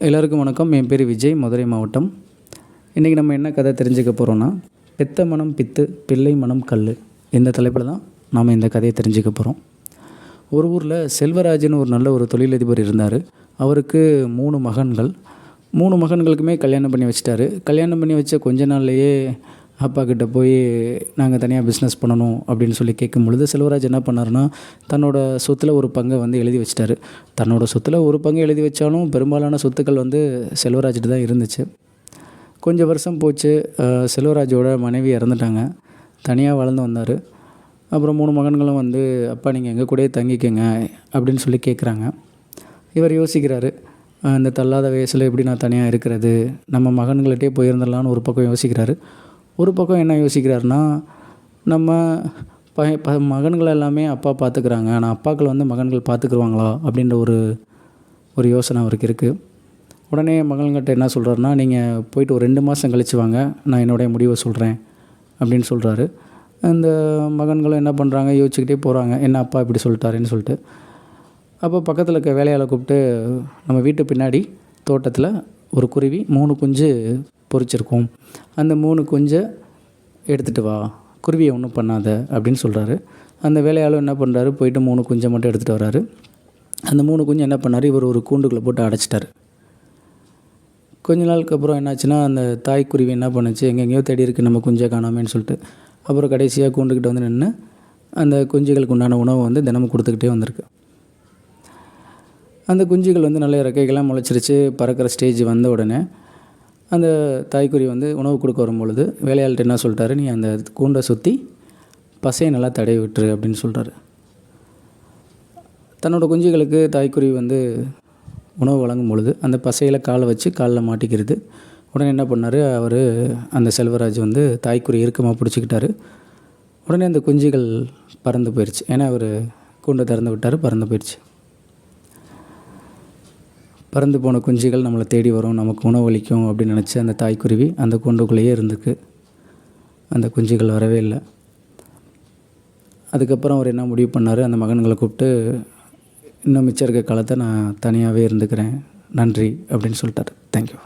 எல்லாருக்கும் வணக்கம். என் பேர் விஜய் மதுரை மாவட்டம். இன்றைக்கி நம்ம என்ன கதை தெரிஞ்சுக்க போகிறோன்னா பெத்த மனம் பித்து பிள்ளை மனம் கல் இந்த தலைப்பில் தான் நாம் இந்த கதையை தெரிஞ்சுக்க போகிறோம் ஒரு ஊரில் செல்வராஜன் ஒரு நல்ல ஒரு தொழிலதிபர் இருந்தார். அவருக்கு மூணு மகன்கள். மூணு மகன்களுக்குமே கல்யாணம் பண்ணி வச்சிட்டாரு. கல்யாணம் பண்ணி வச்ச கொஞ்ச நாள்லையே அப்பா கிட்டே போய் நாங்கள் தனியாக பிஸ்னஸ் பண்ணணும் அப்படின்னு சொல்லி கேட்கும் பொழுது செல்வராஜ் என்ன பண்ணாருன்னா தன்னோட சொத்தில் ஒரு பங்கை வந்து எழுதி வச்சிட்டாரு. தன்னோட சொத்தில் ஒரு பங்கு எழுதி வச்சாலும் பெரும்பாலான சொத்துக்கள் வந்து செல்வராஜ்கிட்ட தான் இருந்துச்சு. கொஞ்சம் வருஷம் போச்சு செல்வராஜோட மனைவி இறந்துட்டாங்க. தனியாக வளர்ந்து வந்தார். அப்புறம் மூணு மகன்களும் வந்து அப்பா நீங்கள் எங்கள் கூடயே தங்கிக்கங்க அப்படின்னு சொல்லி கேட்குறாங்க இவர் யோசிக்கிறாரு இந்த தள்ளாத வயசில் எப்படி நான் தனியாக இருக்கிறது? நம்ம மகன்கள்கிட்டே போயிருந்துடலான்னு ஒரு பக்கம் யோசிக்கிறாரு. ஒரு பக்கம் என்ன யோசிக்கிறாருன்னா நம்ம ப ப மகன்கள் எல்லாமே அப்பா பார்த்துக்கிறாங்க. ஆனால் அப்பாக்கள் வந்து மகன்கள் பார்த்துக்குருவாங்களா? அப்படின்ற ஒரு ஒரு யோசனை அவருக்கு இருக்குது உடனே மகன்கிட்ட என்ன சொல்கிறாருன்னா நீங்கள் போயிட்டு ஒரு ரெண்டு மாதம் கழிச்சு வாங்க. நான் என்னுடைய முடிவை சொல்கிறேன் அப்படின்னு சொல்கிறாரு அந்த மகன்களும் என்ன பண்ணுறாங்க யோசிச்சுக்கிட்டே போகிறாங்க என்ன அப்பா இப்படி சொல்லிட்டாருன்னு சொல்லிட்டு. அப்போ பக்கத்தில் இருக்க வேலையால் கூப்பிட்டு நம்ம வீட்டு பின்னாடி தோட்டத்தில் ஒரு குருவி மூணு குஞ்சு பொரிச்சிருக்கும் அந்த மூணு குஞ்சை எடுத்துகிட்டு வா. குருவியை ஒன்றும் பண்ணாத அப்படின்னு சொல்கிறாரு அந்த வேலையாளும் என்ன பண்ணுறாரு போயிட்டு மூணு குஞ்சை மட்டும் எடுத்துகிட்டு வராரு. அந்த மூணு குஞ்சு என்ன பண்ணார்? இவர் ஒரு கூண்டுக்குள்ளே போட்டு அடைச்சிட்டார். கொஞ்ச நாளுக்கு அப்புறம் என்னாச்சுன்னா அந்த தாய்க்குருவி என்ன பண்ணுச்சு? எங்கெங்கேயோ தேடி இருக்கு நம்ம குஞ்சை காணாமேன்னு சொல்லிட்டு. அப்புறம் கடைசியாக கூண்டுக்கிட்ட வந்து நின்று அந்த குஞ்சுகளுக்கு உண்டான உணவை வந்து தினமும் கொடுத்துக்கிட்டே வந்திருக்கு. அந்த குஞ்சுகள் வந்து நல்ல இறக்கைகள்லாம் முளைச்சிருச்சு. பறக்கிற ஸ்டேஜ் வந்த உடனே அந்த தாய்க்குருவி வந்து உணவு கொடுக்க வரும்பொழுது வேலையாள்கிட்ட என்ன சொல்லிட்டாரு? நீ அந்த கூண்டை சுற்றி பசையை நல்லா தடவி விட்டுரு அப்படின்னு சொல்கிறாரு தன்னோட குஞ்சுகளுக்கு தாய்க்குருவி வந்து உணவு வழங்கும் பொழுது அந்த பசையில் காலை வச்சு காலில் மாட்டிக்கிறது. உடனே என்ன பண்ணார்? அவர் அந்த செல்வராஜ் வந்து தாய்க்குருவி இறுக்கமாக பிடிச்சிக்கிட்டாரு. உடனே அந்த குஞ்சுகள் பறந்து போயிடுச்சு ஏன்னா அவர் கூண்டை திறந்து விட்டார் பறந்து போயிடுச்சு பறந்து போன குஞ்சுகள் நம்மளை தேடி வரும். நமக்கு உணவளிக்கும் அப்படின்னு நினச்சி அந்த தாய்க்குருவி அந்த கூண்டுக்குள்ளேயே இருந்துக்கு அந்த குஞ்சுகள் வரவே இல்லை. அதுக்கப்புறம் அவர் என்ன முடிவு பண்ணார்? அந்த மகன்களை கூப்பிட்டு இன்னும் மிச்சம் இருக்க காலத்தை நான் தனியாகவே இருந்துக்கிறேன். நன்றி அப்படின்னு சொல்லிட்டார். தேங்க்யூ